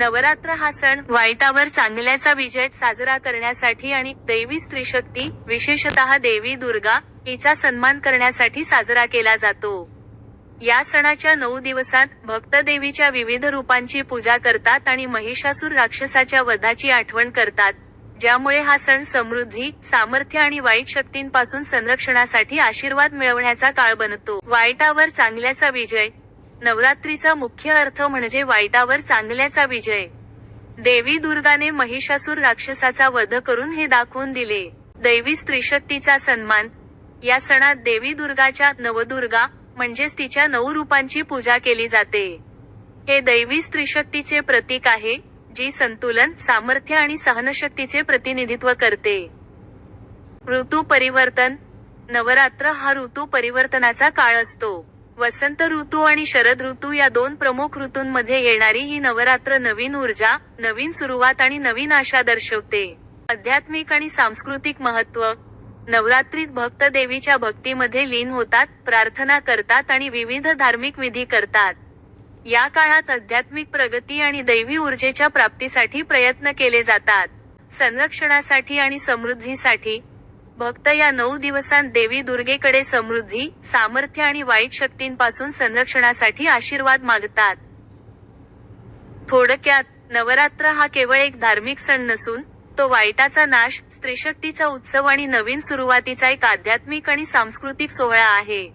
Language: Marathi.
नवरात्र हा सण वाईटावर चांगल्याचा विजय साजरा करण्यासाठी आणि दैवी स्त्रीशक्ती विशेषतः देवी दुर्गा हिचा सन्मान करण्यासाठी साजरा केला जातो. या सणाच्या नऊ दिवसात भक्त देवीच्या विविध रूपांची पूजा करतात आणि महिषासूर राक्षसाच्या वधाची आठवण करतात. ज्यामुळे हा सण समृद्धी सामर्थ्य आणि वाईट शक्तींपासून संरक्षणासाठी आशीर्वाद मिळवण्याचा काळ बनतो. वाईटावर चांगल्याचा विजय नवरात्रीचा मुख्य अर्थ म्हणजे वाईटावर चांगल्याचा विजय. देवी दुर्गाने महिषासूर राक्षसाचा वध करून हे दाखवून दिले. दैवी स्त्रीशक्तीचा सन्मान. या सणात देवी दुर्गाच्या नवदुर्गा म्हणजेच तिच्या नऊ रूपांची पूजा केली जाते. हे दैवी स्त्रीशक्तीचे प्रतीक आहे जी संतुलन सामर्थ्य आणि सहनशक्तीचे प्रतिनिधित्व करते. ऋतू परिवर्तन. नवरात्र हा ऋतू परिवर्तनाचा काळ असतो. वसंत ऋतू आणि शरद ऋतू या दोन प्रमुख ऋतूंमध्ये येणारी ही नवरात्र नवीन ऊर्जा नवीन सुरुवात आणि नवीन आशा दर्शवते. आध्यात्मिक आणि सांस्कृतिक महत्त्व नवरात्रीत भक्त देवीच्या भक्तीमध्ये लीन होतात प्रार्थना करतात आणि विविध धार्मिक विधी करतात. या काळात आध्यात्मिक प्रगती आणि दैवी ऊर्जेच्या प्राप्तीसाठी प्रयत्न केले जातात. संरक्षणासाठी आणि समृद्धीसाठी भक्त या नऊ दिवसांत देवी दुर्गेकडे समृद्धी सामर्थ्य आणि वाईट शक्तींपासून संरक्षणासाठी आशीर्वाद मागतात. थोडक्यात नवरात्र हा केवळ एक धार्मिक सण नसून तो वाईटाचा नाश स्त्रीशक्तीचा उत्सव आणि नवीन सुरुवातीचा एक आध्यात्मिक आणि सांस्कृतिक सोहळा आहे.